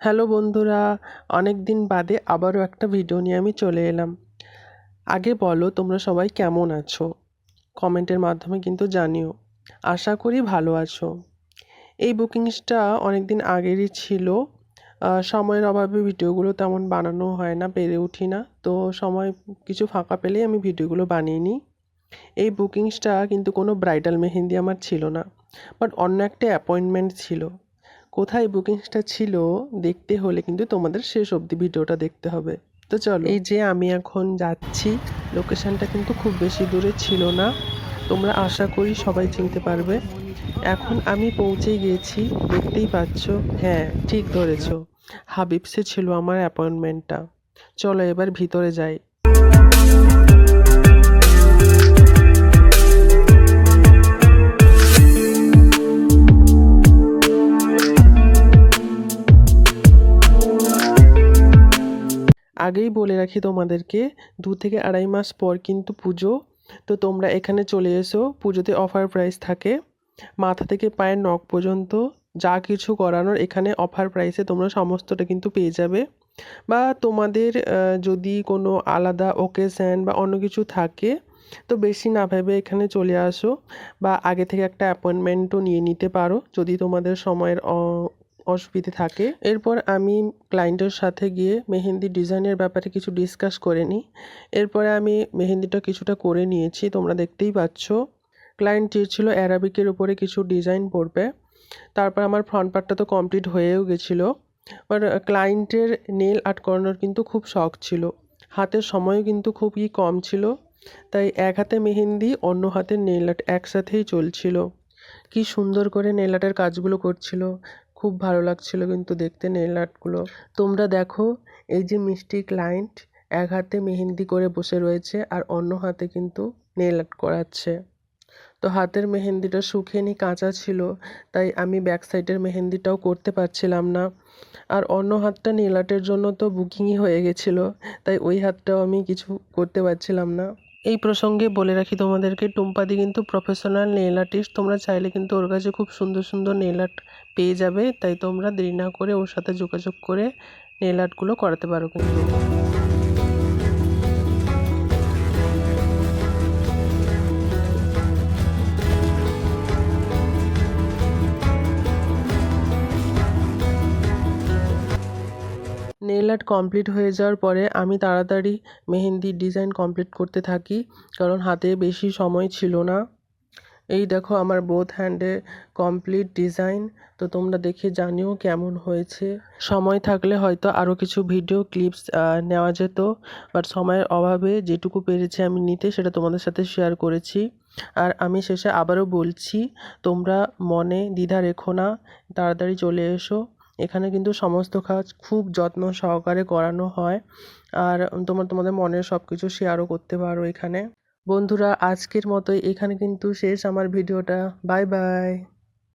Hello বন্ধুরা অনেক দিন বাদে আবারও একটা ভিডিও নিয়ে আমি চলে এলাম। আগে বলো, তোমরা সবাই কেমন আছো? কমেন্টের মাধ্যমে কিন্তু জানিও। আশা করি ভালো আছো। এই বুকিংসটা অনেক দিন আগেরই ছিল। সময়ের অভাবে ভিডিওগুলো তেমন বানানো হয় না, পেরে উঠি না। তো সময় কিছু ফাঁকা পেলেই আমি ভিডিওগুলো বানিয়ে নিই। এই বুকিংসটা কিন্তু কোনো ব্রাইডাল মেহেন্দি আমার ছিল না বাট অন্য একটা অ্যাপয়েন্টমেন্ট ছিল। কোথায় বুকিংসটা ছিল দেখতে হলে কিন্তু তোমাদের শেষ অবধি ভিডিওটা দেখতে হবে। তো চলো। এই যে আমি এখন যাচ্ছি লোকেশনটা কিন্তু খুব বেশি দূরে ছিল না। তোমরা আশা করি সবাই চিনতে পারবে। এখন আমি পৌঁছে গিয়েছি, দেখতেই পাচ্ছ? হ্যাঁ ঠিক ধরেছো। হাবিবসে ছিল আমার অ্যাপয়েন্টমেন্টটা চলো এবার ভিতরে যাই। আগেই বলে রাখি তোমাদেরকে, দু থেকে আড়াই মাস পর কিন্তু পুজো। তো তোমরা এখানে চলে এসো, পুজোতে অফার প্রাইস থাকে। মাথা থেকে পায়ের নখ পর্যন্ত যা কিছু করানোর এখানে অফার প্রাইসে তোমরা সমস্তটা কিন্তু পেয়ে যাবে। বা তোমাদের যদি কোনো আলাদা ওকেশন বা অন্য কিছু থাকে, তো বেশি না ভেবে এখানে চলে আসো। বা আগে থেকে একটা অ্যাপয়েন্টমেন্টও নিয়ে নিতে পারো, যদি তোমাদের সময়ের অসুবিধে থাকে। এরপর আমি ক্লায়েন্টের সাথে গিয়ে মেহেন্দি ডিজাইনের ব্যাপারে কিছু ডিসকাস করে নিই। এরপরে আমি মেহেন্দিটা কিছুটা করে নিয়েছি, তোমরা দেখতেই পাচ্ছ। ক্লায়েন্ট চেয়েছিল অ্যারাবিকের উপরে কিছু ডিজাইন পড়বে। তারপর আমার ফ্রন্ট পার্টটা তো কমপ্লিট হয়েও গেছিল। বাট ক্লায়েন্টের নেল আর্ট করানোর কিন্তু খুব শখ ছিল। হাতের সময়ও কিন্তু খুবই কম ছিল। তাই এক হাতে মেহেন্দি, অন্য হাতে নেল আর্ট একসাথেই চলছিল। কি সুন্দর করে নেল আর্টের কাজগুলো করছিল। খুব ভালো লাগছিল কিন্তু দেখতে নেল আর্টগুলো। তোমরা দেখো, এই যে মিষ্টি ক্লায়েন্ট, এক হাতে মেহেন্দি করে বসে রয়েছে আর অন্য হাতে কিন্তু নেল আর্ট করাচ্ছে। তো হাতের মেহেন্দিটা শুকিয়ে কাঁচা ছিল, তাই আমি ব্যাক সাইডের মেহেন্দিটাও করতে পারছিলাম না। আর অন্য হাতটা নেল আর্টের জন্য তো বুকিংই হয়ে গেছিল, তাই ওই হাতটাও আমি কিছু করতে পারছিলাম না। এই প্রসঙ্গে বলে রাখি তোমাদেরকে, টুম্পাদি কিন্তু প্রফেশনাল নেল আর্টিস্ট তোমরা চাইলে কিন্তু ওর কাছে খুব সুন্দর সুন্দর নেল আর্ট পেয়ে যাবে। তাই তোমরা দেরি না করে ওর সাথে যোগাযোগ করে নেল আর্টগুলো করাতে পারো কিন্তু। আর্ট কমপ্লিট হয়ে যাওয়ার পরে আমি তাড়াতাড়ি মেহেন্দির ডিজাইন কমপ্লিট করতে থাকি, কারণ হাতে বেশি সময় ছিল না। এই দেখো আমার বোথ হ্যান্ডে কমপ্লিট ডিজাইন তো তোমরা দেখে জানিও কেমন হয়েছে। সময় থাকলে হয়তো আরও কিছু ভিডিও ক্লিপস নেওয়া যেত বাট সময়ের অভাবে যেটুকু পেরেছি আমি নিতে, সেটা তোমাদের সাথে শেয়ার করেছি। আর আমি শেষে আবারও বলছি, তোমরা মনে দ্বিধা রেখো না, তাড়াতাড়ি চলে এসো। এখানে কিন্তু সমস্ত কাজ খুব যত্ন সহকারে করানো হয়। আর তোমার, তোমাদের মনের সব কিছু শেয়ারও করতে পারো এখানে। বন্ধুরা, আজকের মতোই এখানে কিন্তু শেষ আমার ভিডিওটা। Bye bye